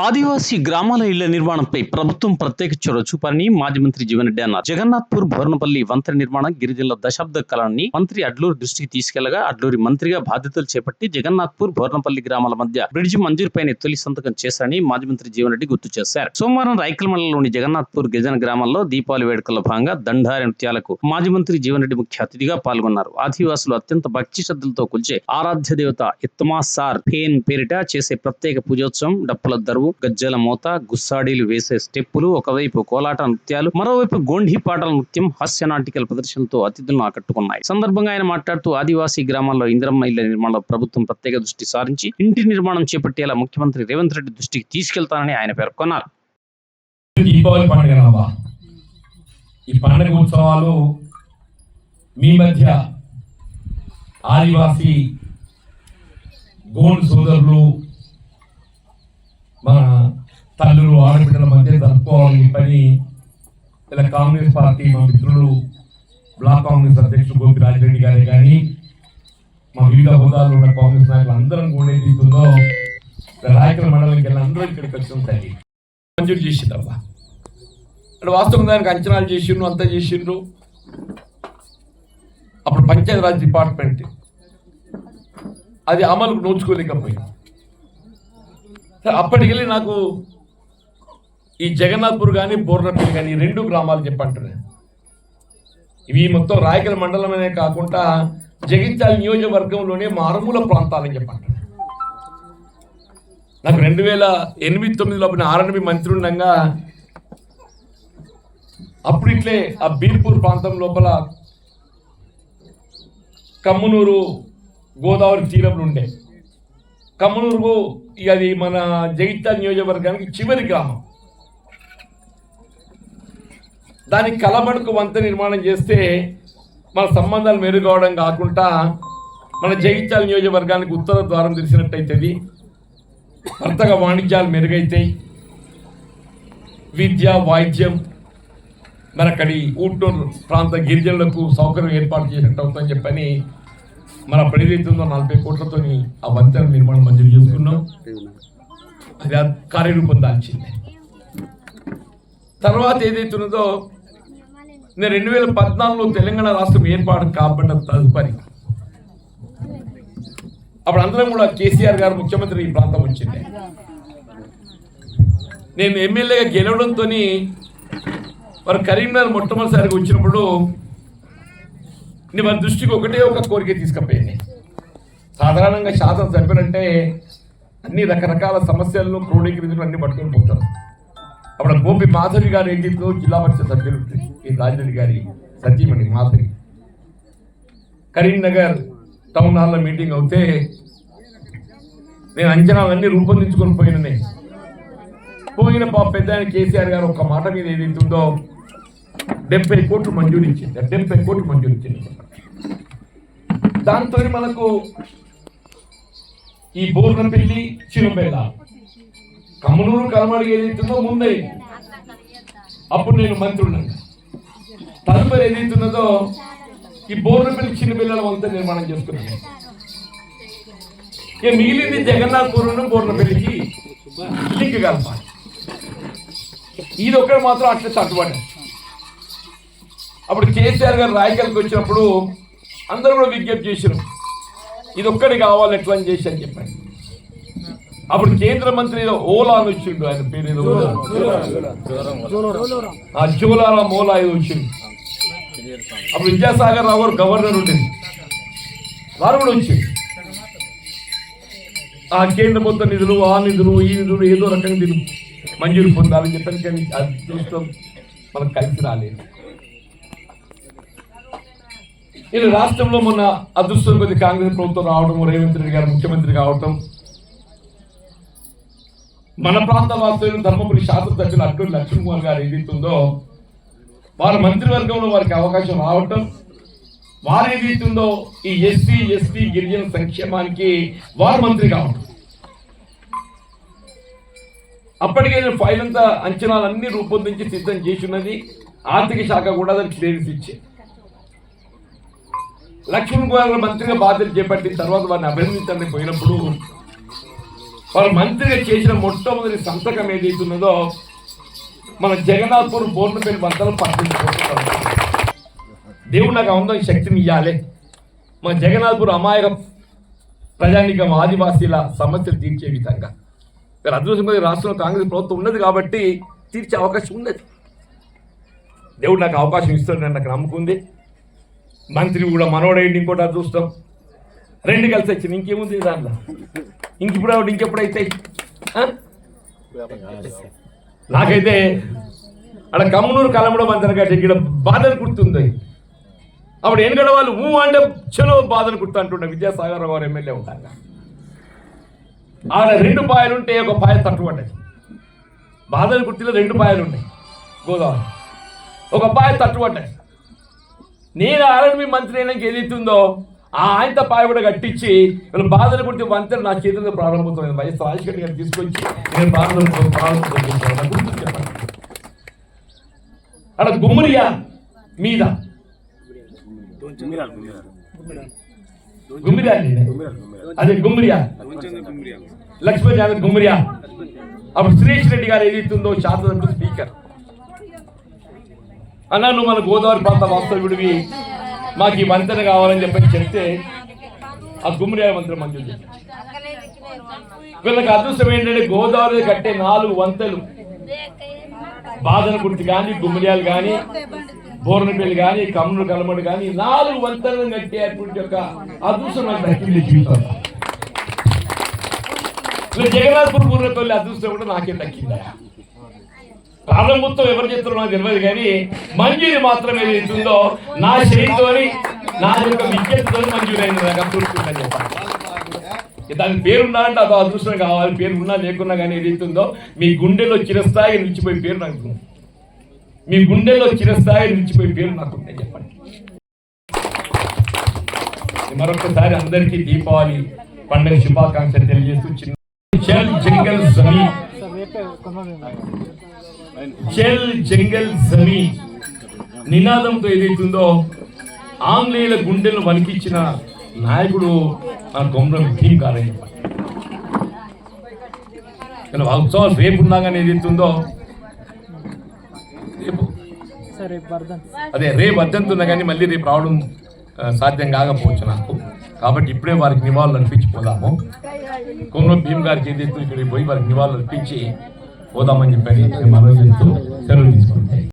ఆదివాసీ గ్రామాల ఇళ్ళ నిర్మాణంపై ప్రభుత్వం ప్రత్యేక చొరవ చూపాలని మాజీ మంత్రి జీవన్ రెడ్డి అన్నారు. జగన్నాథ్పూర్ భవనపల్లి వంతెన నిర్మాణం గిరిజనుల దశాబ్ద కళాన్ని మంత్రి అడ్లూరు దృష్టికి తీసుకెళ్ళగా అడ్లూరి మంత్రిగా బాధ్యతలు చేపట్టి జగన్నాథ్పూర్ భోర్నపల్లి గ్రామాల మధ్య బ్రిడ్జ్ మంజూరుపైన తొలి సంతకం చేశారని మాజీ మంత్రి జీవన్ రెడ్డి గుర్తు చేశారు. సోమవారం రైకల్ మండలంలోని జగన్నాథ్పూర్ గిరిజన గ్రామంలో దీపావళి వేడుకల్లో భాగంగా దండారి నృత్యాలకు మాజీ మంత్రి జీవన్ రెడ్డి ముఖ్య అతిథిగా పాల్గొన్నారు. ఆదివాసులు అత్యంత భక్తి శ్రద్ధలతో కొలిచే ఆరాధ్య దేవత ఇత్తమా సార్ ఫేన్ పేరిట చేసే ప్రత్యేక పూజోత్సవం డప్పుల దరువు గజ్జల మోత గుస్సాడీలు వేసే స్టెప్పులు ఒకవైపు కోలాట నృత్యాలు మరోవైపు గోండి పాటల నృత్యం హాస్య నాటికల ప్రదర్శనతో అతిథులను ఆకట్టుకున్నాయి. సందర్భంగా ఆయన మాట్లాడుతూ ఆదివాసీ గ్రామాల్లో ఇంద్రమ్మ ఇళ్ళ నిర్మాణంలో ప్రభుత్వం ప్రత్యేక దృష్టి సారించి ఇంటి నిర్మాణం చేపట్టేలా ముఖ్యమంత్రి రేవంత్ రెడ్డి దృష్టికి తీసుకెళ్తానని ఆయన పేర్కొన్నారు. దీపావళి పండుగ రావా ఈ పండుగ ఉత్సవాలు మీ మధ్య ఆదివాసీ గోండ్ సోదరులు తల్లులు ఆడబిడ్డల మధ్య జరుపుకోవాలని పని ఇలా కాంగ్రెస్ పార్టీ మా మిత్రులు బ్లాక్ కాంగ్రెస్ అధ్యక్షుడు గోపి రాజిరెడ్డి గారే కానీ మా వివిధ హోదాల్లో ఉన్న కాంగ్రెస్ నాయకులు అందరం కూడా ఏదైతుందో రాయకల్ మండలంకి వెళ్ళి అందరూ ఇక్కడికి వచ్చి ఉంటాయి మంజూరు చేసిందమ్మా అంటే వాస్తవం దానికి అంచనాలు చేసిండ్రు అంతా చేసిండ్రు. అప్పుడు పంచాయతీరాజ్ డిపార్ట్మెంట్. అది అమలుకు నోచుకోలేకపోయింది అప్పటికెళ్ళి నాకు ఈ జగన్నాథ్పూర్ కానీ బోర్నపల్లి కానీ ఈ రెండు గ్రామాలు చెప్పంటారు ఇవి మొత్తం రాయకల్ మండలమనే కాకుండా జగిత్యాల నియోజకవర్గంలోనే మారుమూల ప్రాంతాలని చెప్పంటారు నాకు రెండు వేల ఎనిమిది తొమ్మిదిలో అప్పుడు ఆర్ఎన్బి మంత్రి ఉండగా అప్పుడు ఇట్లే ఆ బీర్పూర్ ప్రాంతం లోపల కమ్మునూరు గోదావరి తీరంలో ఉండే. కమ్మునూరు అది మన జగిత్యాల నియోజకవర్గానికి చివరి గ్రామం. దానికి కలబడుకు వంత నిర్మాణం చేస్తే మన సంబంధాలు మెరుగవడం కాకుండా మన జగిత్యాల నియోజకవర్గానికి ఉత్తర ద్వారం తెరిచినట్టయితుంది వర్తక వాణిజ్యాలు మెరుగైతాయి. విద్య వాయిద్యం మరి అక్కడి ఊటూరు ప్రాంత గిరిజనులకు సౌకర్యం ఏర్పాటు చేసినట్టు అవుతుందని చెప్పని మన ప్రతినిధులతో నలభై కోట్లతోని ఆ వంతెన నిర్మాణం మంజూరు చేసుకున్నాం. అది కార్యరూపం దాల్చింది. తర్వాత ఏదైతున్నదో నేను రెండు వేల పద్నాలుగులో తెలంగాణ రాష్ట్రం ఏర్పాటు కాబట్టి తదుపరి. అప్పుడు అందరం కూడా కేసీఆర్ గారు ముఖ్యమంత్రి ఈ ప్రాంతం వచ్చింది నేను ఎమ్మెల్యేగా గెలవడంతో వారు కరీంనగర్ మొట్టమొదటిసారిగా వచ్చినప్పుడు నేను వారి దృష్టికి ఒకటే ఒక కోరిక తీసుకుపోయింది. సాధారణంగా శాసన సభ్యులంటే అన్ని రకరకాల సమస్యలను క్రోడీకరించడం అన్ని పట్టుకొని పోతారు. అప్పుడు గోపి మాధవి గారు ఏం చేసిందో జిల్లా పరిషత్ సభ్యులు ఈ రాజరెడ్డి గారి సతీమణి మాధవి కరీంనగర్ టౌన్ హాల్లో మీటింగ్ అవుతే నేను అంచనాలన్నీ రూపొందించుకొని పోయిననే. పోయిన పాప పెద్ద ఆయన కేసీఆర్ గారు ఒక మాట మీద ఏదైతుందో డెబ్బై కోట్లు మంజూరు ఇచ్చింది డెబ్బై కోట్లు మంజూరు ఇచ్చింది దాంతో మనకు ఈ బోర్నపల్లి చిరుబెల్ల కమలూరు కలమడి ఏదైతుందో ముందే. అప్పుడు నేను మంత్రులను తదుపరి ఏదైతున్నదో ఈ బోర్డులమెల్లి చిన్న పిల్లల వంత నిర్మాణం చేసుకున్నాను. ఇక మిగిలింది జగన్నాథ్పురం బోర్నపల్లికి లింక్ కలపాలి. ఇది ఒక్కటి మాత్రం అట్లా తట్టుబడి అప్పుడు కేసీఆర్ గారు రాయకల్కి వచ్చినప్పుడు అందరూ కూడా విజ్ఞప్తి చేశారు. ఇది ఒక్కటి కావాలి ఎట్లా అని చేసి అని చెప్పాను అప్పుడు కేంద్ర మంత్రి ఏదో ఓలా అని వచ్చిండు ఆయన పేరు ఏదో ఆ జోలాల మోలా ఏదో వచ్చిండు. అప్పుడు విద్యాసాగర్ రావు గారు గవర్నర్ ఉండేది వారు కూడా వచ్చింది ఆ కేంద్ర మొత్తం నిధులు ఆ నిధులు ఈ నిధులు ఏదో రకంగా నిధులు మంజూరు పొందాలని చెప్పాను కానీ అదృష్టం మనకు కలిసి రాలేదు. వీళ్ళు రాష్ట్రంలో మొన్న అదృష్టం కొద్ది కాంగ్రెస్ ప్రభుత్వం రావడం రేవంత్ రెడ్డి గారు ముఖ్యమంత్రి కావటం మన ప్రాంత వాసులు ధర్మపురి శాసనసభ్యులు అడ్డూరి లక్ష్మణ్ కుమార్ గారు ఏదైతుందో వారి మంత్రివర్గంలో వారికి అవకాశం రావటం వారు ఏదైతుందో ఈ ఎస్సీ ఎస్టీ గిరిజన సంక్షేమానికి వారు మంత్రి కావటం. అప్పటికే నేను ఫైల్ అంతా అంచనాలన్నీ రూపొందించి సిద్ధం చేసి ఉన్నది ఆర్థిక శాఖ కూడా దానికి క్లియరెన్స్ ఇచ్చే. లక్ష్మణ్ కుమార్ మంత్రిగా బాధ్యత చేపట్టిన తర్వాత వారిని అభినందించాలని పోయినప్పుడు. వాళ్ళు మంత్రిగా చేసిన మొట్టమొదటి సంతకం ఏదైతే ఉన్నదో మన జగన్నాథ్పూర్ బోర్నపల్లి వందలు పట్టించుకుంటున్నారు దేవుడు నాకు అందరం శక్తిని ఇవ్వాలి మన జగన్నాథ్పూర్ అమాయక ప్రజానికం ఆదివాసీల సమస్యలు తీర్చే విధంగా. ఇక్కడ అదృష్టం రాష్ట్రంలో కాంగ్రెస్ ప్రభుత్వం ఉన్నది కాబట్టి తీర్చే అవకాశం ఉన్నది. దేవుడు నాకు అవకాశం ఇస్తాడు నాకు నమ్ముకుంది మంత్రి కూడా మనోడైంది ఇంకోటి అదృష్టం. రెండు కలిసి వచ్చింది. ఇంకేముంది దాంట్లో? ఇంక ఇప్పుడు ఇంకెప్పుడైతే నాకైతే అక్కడ కమ్మునూరు కలమడ మంత్రి ఇక్కడ బాధలు గుర్తుంది. అప్పుడు ఎనగడ వాళ్ళు ఊ అంటే చలో బాధలు గుర్తు అంటుండే విద్యాసాగర్ రావు ఎమ్మెల్యే ఉంటాங்க ఆడ రెండు పాయలు ఉంటే ఒక పాయ తట్టుబడ్డది బాధలు గుర్తిలో రెండు పాయలు ఉన్నాయి. గోదావరి. ఒక పాయ తట్టుబడ్డది నేను ఆర్ఎండ్బి మంత్రి అయినాక ఏదైతుందో ఆ ఆయనతో పాయ కూడా కట్టించి వీళ్ళ బాధలు గుర్తి వంతెన నా చేతులతో ప్రారంభమవుతుంది. వైఎస్ రాజశేఖర్ గారు తీసుకొచ్చి నేను బాధలు ప్రారంభించాను చెప్పండి. అక్కడ గుమ్మడియా మీద. గుమ్మిరియా అదే గుమ్మడియా. లక్ష్మీ యాదవ్ గుమ్మడియా. అప్పుడు సురేష్ రెడ్డి గారు ఏదైతుందో శాసనసభ స్పీకర్. అన్నా నువ్వు మన గోదావరి ప్రాంత వాస్తవ్యుడివి. మాకు ఈ వంతెన కావాలని చెప్పని చెప్తే ఆ గుమ్మడియా మంత్రి మంజూరు చేశారు. వీళ్ళకి అదృష్టం ఏంటంటే గోదావరి కట్టే నాలుగు వంతెలు బాదన గుర్తి కానీ గుమ్మడియాలు కానీ బోర్నపల్లి కానీ కమ్ముడు కలమడు కానీ నాలుగు వంతెలను కట్టేటువంటి యొక్క అదృష్టం నాకు దక్కింది. జీవితంలో ఇలా జగన్నాథ్పూర్ బోర్నపల్లి అదృష్టం కూడా నాకే దక్కిందా ప్రారంభోత్సవం ఎవరు చెప్తారో నాకు తెలియదు కానీ మంజూరి మాత్రం ఏదైతుందో నా చేతితోని నా యొక్క విజ్ఞతతో మంజూరైంది నాకు అదృష్టం చెప్పాలి దానికి పేరున్నా అంటే అదో అదృష్టం కావాలి పేరు ఉన్నా లేకున్నా కానీ ఏదైతుందో మీ గుండెలో చిరస్థాయి నిలిచిపోయి పేరు నాకు మీ గుండెలో చిరస్థాయి నిలిచిపోయి పేరు నాకు చెప్పండి మరొకసారి అందరికీ దీపావళి పండుగ శుభాకాంక్షలు తెలియజేస్తూ చిన్న జంగల్ జమీన్ చల్ జంగల్ జమీన్ నినాదంతో ఏదైతుందో ఆంగ్లేయుల గుండెలను వణికించిన నాయకుడు ఆ కొమరం భీమ్ గారని చెప్పండి కానీ ఆ ఉత్సవం రేపు ఉన్నా కానీ ఏదైతుందో రేపు. అదే రేపు అద్దెంతున్నా కానీ మళ్ళీ రేపు రావడం సాధ్యం కాకపోవచ్చు నాకు. కాబట్టి ఇప్పుడే వారికి నివాళులు అర్పించిపోదాము కొమరం భీమ్ గారికి ఏదైతే ఇక్కడికి పోయి వారికి నివాళులు అర్పించి పోదామని చెప్పని నేను మనవి సెలవు తీసుకుంటాను.